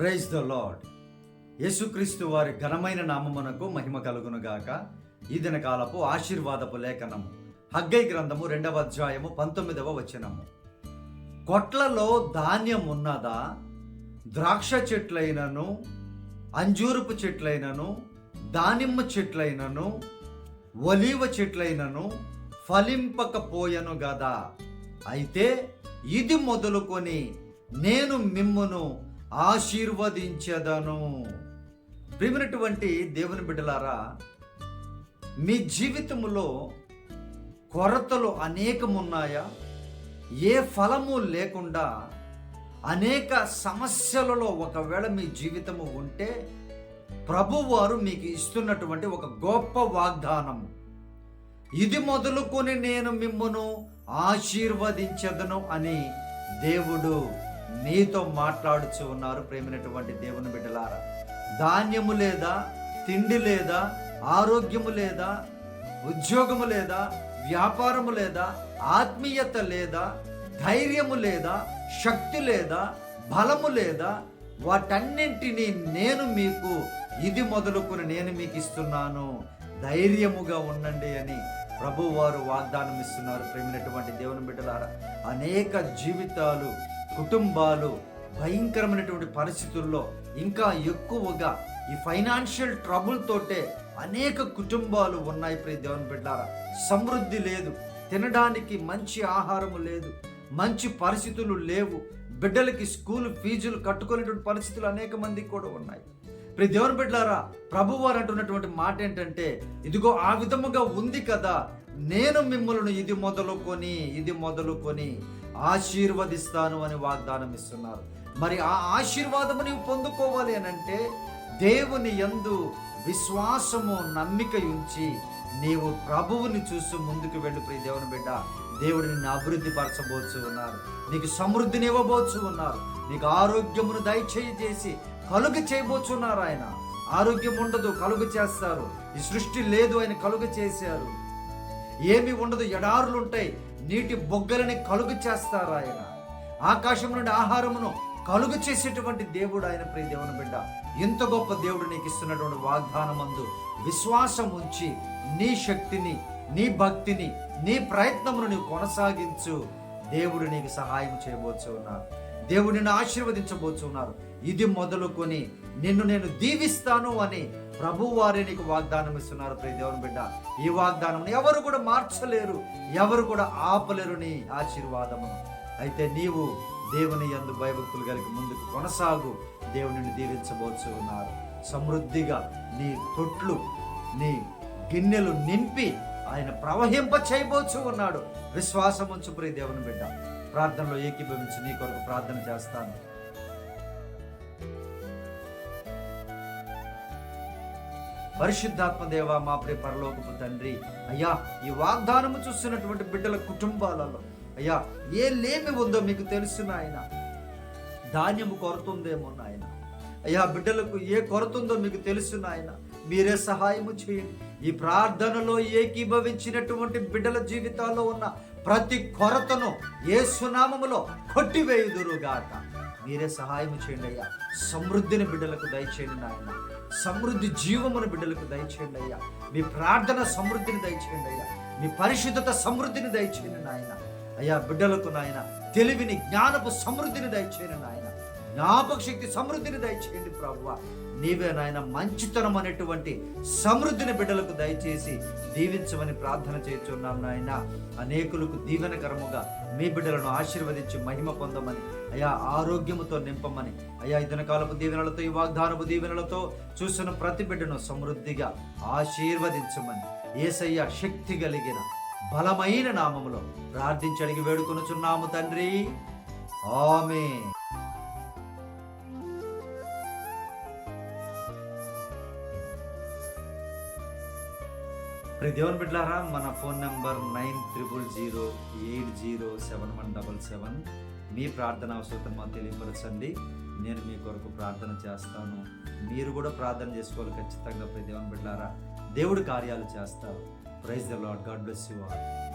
Praise the lord యేసుక్రీస్తు వారి ఘనమైన నామమునకు మహిమ కలుగును గాక ఈ దిన కాలపు ఆశీర్వాదపు లేఖనము. హగ్గై గ్రంథము రెండవ అధ్యాయము పంతొమ్మిదవ వచనము. కొట్లలో ధాన్యం ఉన్నదా? ద్రాక్ష చెట్లైనను అంజూరపు చెట్లైనను దానిమ్మ చెట్లైనను ఒలీవ చెట్లైనను ఫలింపకపోయను గదా? అయితే ఇది మొదలుకొని నేను మిమ్మును ఆశీర్వదించదను. ప్రిమినటువంటి దేవుని బిడ్డలారా మీ జీవితంలో కొరతలు అనేకమున్నాయా? ఏ ఫలము లేకుండా అనేక సమస్యలలో ఒకవేళ మీ జీవితము ఉంటే ప్రభువారు మీకు ఇస్తున్నటువంటి ఒక గొప్ప వాగ్దానం. ఇది మొదలుకొని నేను మిమ్మను ఆశీర్వదించదను అని దేవుడు నీతో మాట్లాడుచు ఉన్నారు ప్రేమైనటువంటి దేవుని బిడ్డలారా. ధాన్యము లేదా తిండి లేదా ఆరోగ్యము లేదా ఉద్యోగము లేదా వ్యాపారము లేదా ఆత్మీయత లేదా ధైర్యము లేదా శక్తి లేదా బలము లేదా వాటన్నింటినీ నేను మీకు ఇది మొదలుకొని నేను మీకు ఇస్తున్నాను. ధైర్యముగా ఉండండి అని ప్రభువారు వాగ్దానం ఇస్తున్నారు ప్రేమినటువంటి దేవుని బిడ్డలారా. అనేక జీవితాలు కుటుంబాలు భయంకరమైనటువంటి పరిస్థితుల్లో ఇంకా ఎక్కువగా ఈ ఫైనాన్షియల్ ట్రబుల్ తోటే అనేక కుటుంబాలు ఉన్నాయి ప్రియ దేవుని బిడ్డారా. సమృద్ధి లేదు తినడానికి మంచి ఆహారము లేదు మంచి పరిస్థితులు లేవు బిడ్డలకి స్కూల్ ఫీజులు కట్టుకునేటువంటి పరిస్థితులు అనేక మందికి కూడా ఉన్నాయి. ప్రతి దేవుని బిడ్డారా ప్రభువారు అంటున్నటువంటి మాట ఏంటంటే ఇదిగో ఆ విధముగా ఉంది కదా నేను మిమ్మల్ని ఇది మొదలుకొని ఇది మొదలుకొని ఆశీర్వదిస్తాను అని వాగ్దానం ఇస్తున్నారు. మరి ఆ ఆశీర్వాదము నీవు పొందుకోవాలి అని అంటే దేవుని యందు విశ్వాసము నమ్మిక ఉంచి నీవు ప్రభువుని చూస్తూ ముందుకు వెళ్ళి ప్రియ దేవుని బిడ్డ. దేవుడు నిన్ను అభివృద్ధి పరచబోచు ఉన్నారు నీకు సమృద్ధిని ఇవ్వబోచు ఉన్నారు నీకు ఆరోగ్యమును దయచేయి చేసి కలుగు చేయబోచున్నారు ఆయన. ఆరోగ్యం ఉండదు కలుగు చేస్తారు. ఈ సృష్టి లేదు ఆయన కలుగు చేశారు. ఏమి ఉండదు ఎడారులు ఉంటాయి నీటి బొగ్గలని కలుగు చేస్తారు ఆయన? ఆకాశం నుండి ఆహారమును కలుగు చేసేటువంటి దేవుడు ఆయన ప్రియ దేవుని బిడ్డ. ఎంత గొప్ప దేవుడు నీకు ఇస్తున్నటువంటి వాగ్దానమందు విశ్వాసం ఉంచి నీ శక్తిని నీ భక్తిని నీ ప్రయత్నమును నీవు కొనసాగించు. దేవుడు నీకు సహాయం చేయబోచు ఉన్నారు. దేవుడు నిన్ను ఆశీర్వదించబోచు ఉన్నారు. ఇది మొదలుకొని నిన్ను నేను దీవిస్తాను అని ప్రభు వారే నీకు వాగ్దానం ఇస్తున్నారు ప్రియ దేవుని బిడ్డ. ఈ వాగ్దానం ఎవరు కూడా మార్చలేరు ఎవరు కూడా ఆపలేరు నీ ఆశీర్వాదము అయితే నీవు దేవుని యందు భయభక్తులు కలిగి ముందుకు కొనసాగు దేవుని దీవించబోచు ఉన్నారు సమృద్ధిగా నీ తొట్లు నీ గిన్నెలు నింపి ఆయన ప్రవహింప చేయబోచు ఉన్నాడు. విశ్వాసం ఉంచు ప్రియ దేవుని బిడ్డ. ప్రార్థనలో ఏకీభవించి నీ కొరకు ప్రార్థన చేస్తాను. పరిశుద్ధాత్మ దేవ మా ప్రియ పరలోకపు తండ్రి అయ్యా ఈ వాగ్దానము చూస్తున్నటువంటి బిడ్డల కుటుంబాలలో అయ్యా ఏ లేమి ఉందో మీకు తెలుసు నాయన. ధాన్యము కొరతుందేమో నాయన. అయ్యా బిడ్డలకు ఏ కొరతుందో మీకు తెలుసు నాయన. మీరే సహాయము చేయండి. ఈ ప్రార్థనలో ఏకీభవించినటువంటి బిడ్డల జీవితాల్లో ఉన్న ప్రతి కొరతను ఏ సునామములో కొట్టివేయుదురుగాక. మీరే సహాయం చేయండి అయ్యా. సమృద్ధిని బిడ్డలకు దయచేయండి నాయన. సమృద్ధి జీవమును బిడ్డలకు దయచేయండి అయ్యా. మీ ప్రార్థన సమృద్ధిని దయచేయండి అయ్యా. మీ పరిశుద్ధత సమృద్ధిని దయచేయండి నాయన. అయ్యా బిడ్డలకు నాయన తెలివిని జ్ఞానపు సమృద్ధిని దయచేయండి నాయన. జ్ఞాపక శక్తి సమృద్ధిని దయచేయండి ప్రభువ. నీవే నాయన మంచితనం అనేటువంటి సమృద్ధిని బిడ్డలకు దయచేసి దీవించమని ప్రార్థన చేస్తున్నాం నాయన. అనేకులకు దీవెనకరముగా మీ బిడ్డలను ఆశీర్వదించి మహిమ పొందమని అయా ఆరోగ్యముతో నింపమని అయా ఇదనకాలపు దీవెనలతో ఈ వాగ్దానపు దీవెనలతో చూసిన ప్రతి బిడ్డను సమృద్ధిగా ఆశీర్వదించమని ఏసయ్య శక్తి కలిగిన బలమైన నామములో ప్రార్థించి అడిగి వేడుకొనుచున్నాము తండ్రి. ఆమె ప్రతి దేవుని బిడ్డారా మన phone number nine triple zero eight zero seven one double seven. మీ ప్రార్థన అవసరం మాకు తెలియపరచండి. నేను మీ కొరకు ప్రార్థన చేస్తాను. మీరు కూడా ప్రార్థన చేసుకోవాలి ఖచ్చితంగా ప్రతి దేవుని బిడ్డారా. దేవుడు కార్యాలు చేస్తారు. Praise the Lord God bless you all